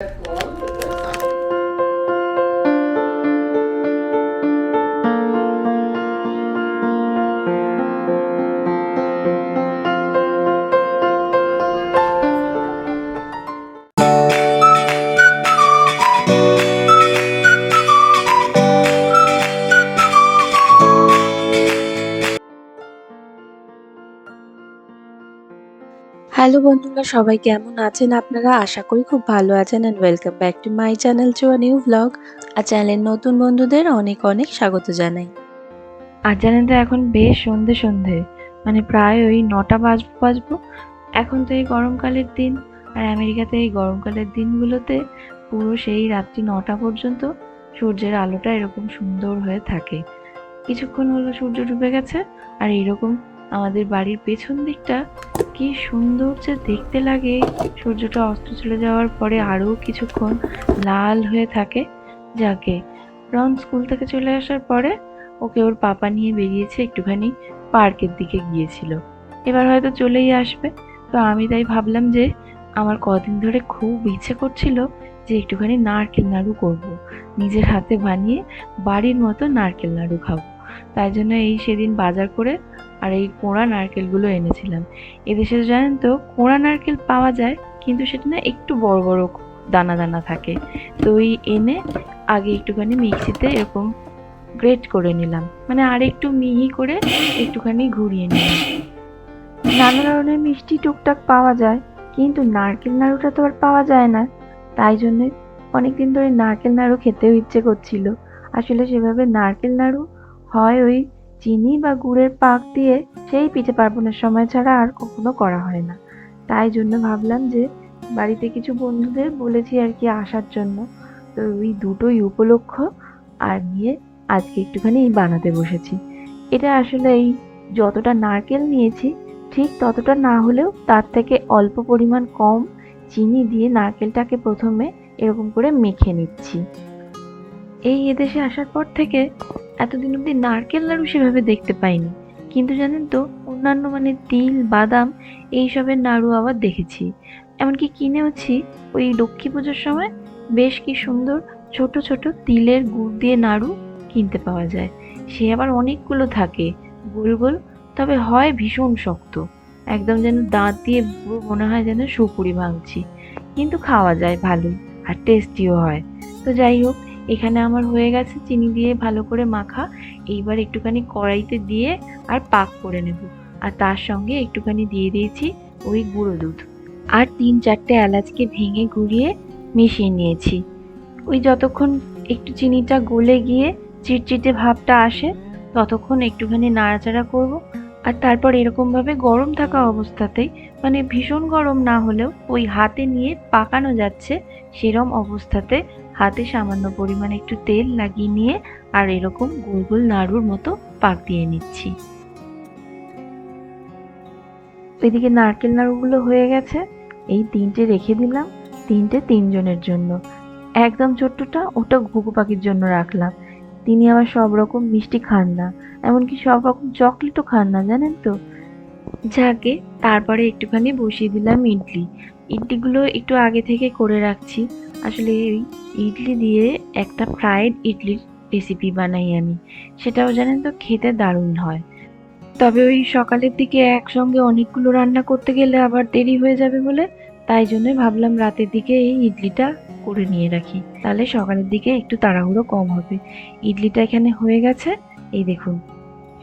Tá escola hello বন্ধুরা, সবাই কেমন আছেন আপনারা? আশা করি খুব ভালো আছেন and welcome back to my channel to new blog আর চ্যানেলের নতুন বন্ধুদের অনেক অনেক স্বাগত জানাই। আর জানেন তো, এখন বেশ সন্ধে সন্ধে মানে প্রায় ওই নটা বাজবো বাজবো। এখন তো এই গরমকালের দিন, আর আমেরিকাতে এই গরমকালের দিনগুলোতে পুরো সেই রাত্রি নটা পর্যন্ত সূর্যের আলোটা এরকম সুন্দর হয়ে থাকে। কিছুক্ষণ হলো সূর্য ডুবে গেছে, আর এরকম আমাদের বাড়ির পেছন দিকটা কি সুন্দর যে দেখতে লাগে। সূর্যটা অস্ত চলে যাওয়ার পরে আরও কিছুক্ষণ লাল হয়ে থাকে। যাকে রন স্কুল থেকে চলে আসার পরে ওকে ওর পাপা নিয়ে বেরিয়েছে একটুখানি পার্কের দিকে গিয়েছিল। এবার হয়তো চলেই আসবে। তো আমি তাই ভাবলাম যে আমার কদিন ধরে খুব ইচ্ছে করছিল যে একটুখানি নারকেল নাড়ু করব। নিজের হাতে বানিয়ে বাড়ির মতো নারকেল নাড়ু খাব। তাই জন্য এই সেদিন বাজার করে আর এই কোড়া নারকেলগুলো এনেছিলাম। এদেশে জানেন তো, কোড়া নারকেল পাওয়া যায়, কিন্তু সেটা না একটু বড় বড় দানা দানা থাকে। তো ওই এনে আগে একটুখানি মিক্সিতে এরকম গ্রেট করে নিলাম। মানে আর একটু মিহি করে একটুখানি ঘুরিয়ে নিলাম। নানা ধরনের মিষ্টি টুকটাক পাওয়া যায়, কিন্তু নারকেল নাড়ুটা তো আর পাওয়া যায় না। তাই জন্য অনেকদিন ধরে নারকেল নাড়ু খেতেও ইচ্ছে করছিল। আসলে সেভাবে নারকেল নাড়ু হয় ওই চিনি বা গুড়ের পাক দিয়ে সেই পিঠে পার্বণের সময় ছাড়া আর কখনো করা হয় না। তাই জন্য ভাবলাম যে বাড়িতে কিছু বন্ধুদের বলেছি আর কি আসার জন্য। তো ওই দুটোই উপলক্ষ আর নিয়ে আজকে একটুখানি বানাতে বসেছি। এটা আসলে এই যতটা নারকেল নিয়েছি, ঠিক ততটা না হলেও তার থেকে অল্প পরিমাণ কম চিনি দিয়ে নারকেলটাকে প্রথমে এরকম করে মেখে নিচ্ছি। এই এদেশে আসার পর থেকে এতদিন অব্দি নারকেল নাড়ু সেভাবে দেখতে পাইনি। কিন্তু জানেন তো, অন্যান্য মানে তিল, বাদাম, এইসবের নাড়ু আবার দেখেছি। এমনকি কিনেওছি ওই লক্ষ্মী পুজোর সময়। বেশ কি সুন্দর ছোট ছোট তিলের গুড় দিয়ে নাড়ু কিনতে পাওয়া যায়। সে আবার অনেকগুলো থাকে। গোল গোল, তবে হয় ভীষণ শক্ত। একদম যেন দাঁত দিয়ে পুরো মনে হয় যেন সুপুরি ভাঙছি। কিন্তু খাওয়া যায় ভালোই আর টেস্টিও হয়। তো যাই হোক এখানে আমার হয়ে গেছে চিনি দিয়ে ভালো করে মাখা। এইবার একটুখানি কড়াইতে দিয়ে আর পাক করে নেব। আর তার সঙ্গে একটুখানি দিয়ে দিয়েছি ওই গুঁড়ো দুধ। আর তিন চারটে এলাচকে ভেঙে গুঁড়িয়ে মিশিয়ে নিয়েছি। ওই যতক্ষণ একটু চিনিটা গলে গিয়ে চিটচিটে ভাবটা আসে, ততক্ষণ একটুখানি নাড়াচাড়া করব। আর তারপর এরকমভাবে গরম থাকা অবস্থাতেই মানে ভীষণ গরম না হলেও ওই হাতে নিয়ে পাকানো যাচ্ছে সেরম অবস্থাতে হাতে সামান্য পরিমাণে একটু তেল লাগিয়ে নিয়ে আর এরকম গোল গোল নাড়ুর মতো পাক দিয়ে নিচ্ছি। এদিকে নারকেল নাড়ুগুলো হয়ে গেছে। এই তিনটে রেখে দিলাম, তিনটে তিনজনের জন্য। একদম ছোট্টটা, ওটা ঘুঘু পাখির জন্য রাখলাম। তিনি আবার সব রকম মিষ্টি খান না, এমনকি সব রকম চকলেটও খান না, জানেন তো? যাকে, তারপরে একটুখানি বসিয়ে দিলাম ইডলি। ইডলিগুলো একটু আগে থেকে করে রাখছি। আসলে ইডলি দিয়ে একটা ফ্রায়েড ইডলির রেসিপি বানাই আমি। সেটাও জানেন তো, খেতে দারুণ হয়। তবে ওই সকালের দিকে একসঙ্গে অনেকগুলো রান্না করতে গেলে আবার দেরি হয়ে যাবে বলে, তাই জন্য ভাবলাম রাতের দিকে এই ইডলিটা করে নিয়ে রাখি। তাহলে সকালের দিকে একটু তাড়াহুড়ো কম হবে। ইডলিটা এখানে হয়ে গেছে। এই দেখুন।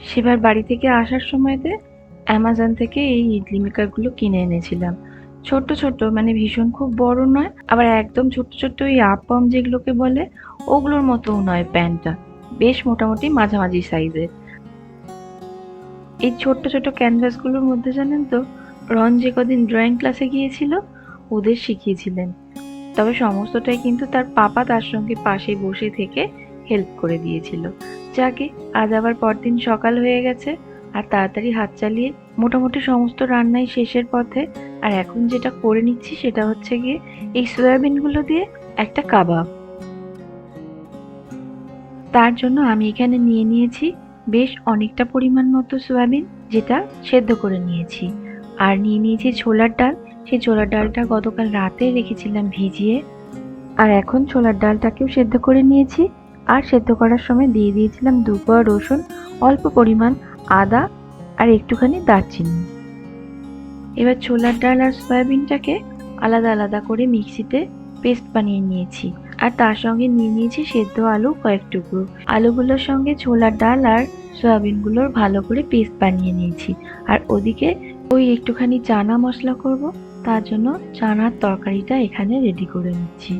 সেবার বাড়ি থেকে আসার সময়তে অ্যামাজন থেকে এই ইডলি মেকারগুলো কিনে এনেছিলাম। ছোট্ট ছোট্ট মানে ভীষণ খুব বড় নয়, আবার একদম ছোট্ট ছোট্ট ওই আপাম যেগুলোকে বলে, ওগুলোর মতোও নয় প্যান্টটা, বেশ মোটামুটি মাঝামাঝি সাইজের। এই ছোট্ট ছোট্ট ক্যানভাসগুলোর মধ্যে জানেন তো, রন যে কদিন ড্রয়িং ক্লাসে গিয়েছিল, ওদের শিখিয়েছিলেন। তবে সমস্তটাই কিন্তু তার পাপা তার সঙ্গে পাশে বসে থেকে হেল্প করে দিয়েছিল। যাকে, আজ আবার পরদিন সকাল হয়ে গেছে, আর তাড়াতাড়ি হাত চালিয়ে মোটামুটি সমস্ত রান্নাই শেষের পথে, আর এখন যেটা করে নিচ্ছি সেটা হচ্ছে গিয়ে এই সয়াবিনগুলো দিয়ে একটা কাবাব। তার জন্য আমি এখানে নিয়ে নিয়েছি বেশ অনেকটা পরিমাণ মতো সয়াবিন, যেটা সেদ্ধ করে নিয়েছি। আর নিয়ে নিয়েছি ছোলার ডাল। সেই ছোলার ডালটা গতকাল রাতে রেখেছিলাম ভিজিয়ে। আর এখন ছোলার ডালটাকেও সেদ্ধ করে নিয়েছি। আর সেদ্ধ করার সময় দিয়ে দিয়েছিলাম দু রসুন, অল্প পরিমাণ আদা আর একটুখানি দারচিনি। এবার ছোলার ডাল আর সয়াবিনটাকে আলাদা আলাদা করে মিক্সিতে পেস্ট বানিয়ে নিয়েছি। আর তার সঙ্গে নিয়ে নিয়েছি সেদ্ধ আলু কয়েক টুকরো। আলুগুলোর সঙ্গে ছোলার ডাল আর সয়াবিনগুলোর ভালো করে পেস্ট বানিয়ে নিয়েছি। আর ওদিকে ওই একটুখানি চানা মশলা করব, তার জন্য চানার তরকারিটা এখানে রেডি করে নিচ্ছি।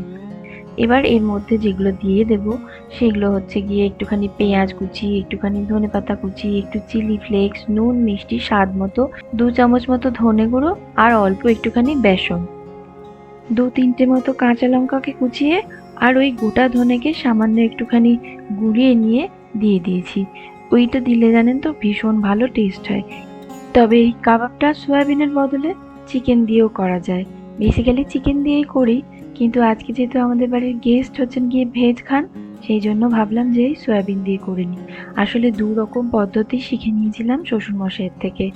এবার এর মধ্যে যেগুলো দিয়ে দেব, সেগুলো হচ্ছে গিয়ে একটুখানি পেঁয়াজ কুচি, একটুখানি ধনে পাতা কুচি, একটু চিলি ফ্লেক্স, নুন, মিষ্টি, স্বাদ মতো, দু চামচ মতো ধনে গুঁড়ো আর অল্প একটুখানি বেসন। দু তিনটে মতো কাঁচা লঙ্কাকে কুচিয়ে আর ওই গোটা ধনেকে সামান্য একটুখানি গুঁড়িয়ে নিয়ে দিয়ে দিয়েছি। ওইটা দিলে জানেন তো ভীষণ ভালো টেস্ট হয়। তবে এই কাবাবটা সয়াবিনের বদলে চিকেন দিয়েও করা যায়। বেসিক্যালি চিকেন দিয়েই করি। কিন্তু আজকে যেহেতু আমাদের বাড়ির গেস্ট হচ্ছেন গিয়ে ভেজ খান, সেই জন্য ভাবলাম যে সয়াবিন দিয়ে করে নিই। আসলে দু রকম পদ্ধতি শিখে নিয়েছিলাম শ্বশুর মশাইয়ের থেকে।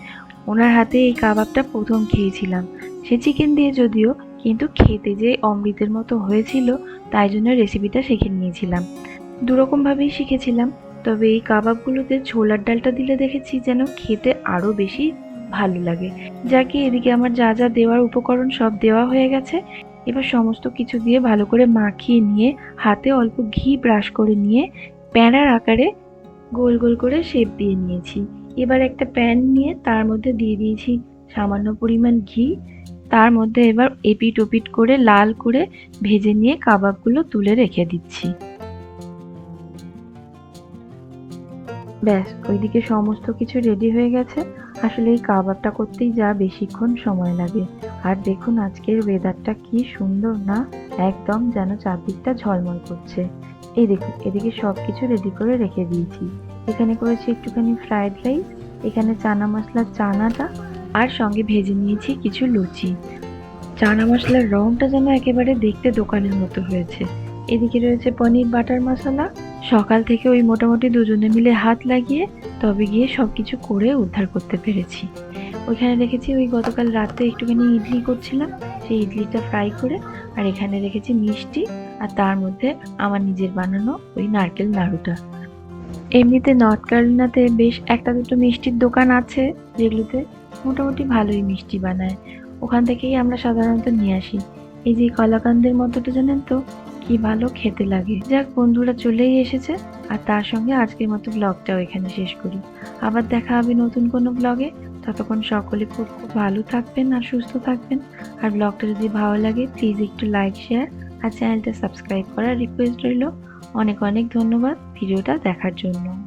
ওনার হাতে এই কাবাবটা প্রথম খেয়েছিলাম। সে চিকেন দিয়ে যদিও, কিন্তু খেতে যে অমৃতের মতো হয়েছিল, তাই জন্য রেসিপিটা শিখে নিয়েছিলাম। দুরকমভাবেই শিখেছিলাম, তবে এই কাবাবগুলোতে ছোলার ডালটা দিলে দেখেছি যেন খেতে আরও বেশি ভালো লাগে। যাকে এদিকে আমার যা যা দেওয়ার উপকরণ সব দেওয়া হয়ে গেছে এবার সমস্ত কিছু দিয়ে ভালো করে মাখিয়ে নিয়ে, হাতে অল্প ঘি ব্রাশ করে নিয়ে প্যাঁড়ার আকারে গোল গোল করে শেপ দিয়ে নিয়েছি। এবার একটা প্যান নিয়ে তার মধ্যে দিয়ে দিয়েছি সামান্য পরিমাণ ঘি। তার মধ্যে এবার এপিট ওপিট করে লাল করে ভেজে নিয়ে কাবাবগুলো তুলে রেখে দিচ্ছি। ব্যাস, ওইদিকে সমস্ত কিছু রেডি হয়ে গেছে। আসলে এই কাবাবটা করতেই যা বেশিক্ষণ সময় লাগে। আর দেখুন আজকের ওয়েদারটা কি সুন্দর না? একদম যেন চারদিকটা ঝলমল করছে। এই দেখুন, এদিকে সব কিছু রেডি করে রেখে দিয়েছি। এখানে করেছি একটুখানি ফ্রায়েড রাইস এখানে চানা মশলার চানাটা, আর সঙ্গে ভেজে নিয়েছি কিছু লুচি। চানা মশলার রংটা যেন একেবারে দেখতে দোকানের মতো হয়েছে। এদিকে রয়েছে পনির, বাটার মশলা। সকাল থেকে ওই মোটামুটি দুজনে মিলে হাত লাগিয়ে তবে গিয়ে সব কিছু করে উদ্ধার করতে পেরেছি। ওইখানে রেখেছি ওই গতকাল রাতে একটুখানি ইডলি করছিলাম, সেই ইডলিটা ফ্রাই করে, আর এখানে রেখেছি মিষ্টি, আর তার মধ্যে আমার নিজের বানানো ওই নারকেল নাড়ুটা। এমনিতে নর্থ ক্যারোলিনাতে বেশ একটা দুটো মিষ্টির দোকান আছে, যেগুলোতে মোটামুটি ভালোই মিষ্টি বানায়। ওখান থেকেই আমরা সাধারণত নিয়ে আসি। এই যে কলাকান্দের মতোটা জানেন তো? কি ভালো খেতে লাগে। যাক, বন্ধুরা চলেই এসেছে। আর তার সঙ্গে আজকের মতো ব্লগটাও এখানে শেষ করি। আবার দেখা হবে নতুন কোনো ব্লগে ততক্ষণ সকলে খুব খুব ভালো থাকবেন আর সুস্থ থাকবেন। আর ব্লগটা যদি ভালো লাগে প্লিজ একটু লাইক শেয়ার আর চ্যানেলটা সাবস্ক্রাইব করার রিকোয়েস্ট রইল। অনেক অনেক ধন্যবাদ ভিডিওটা দেখার জন্য।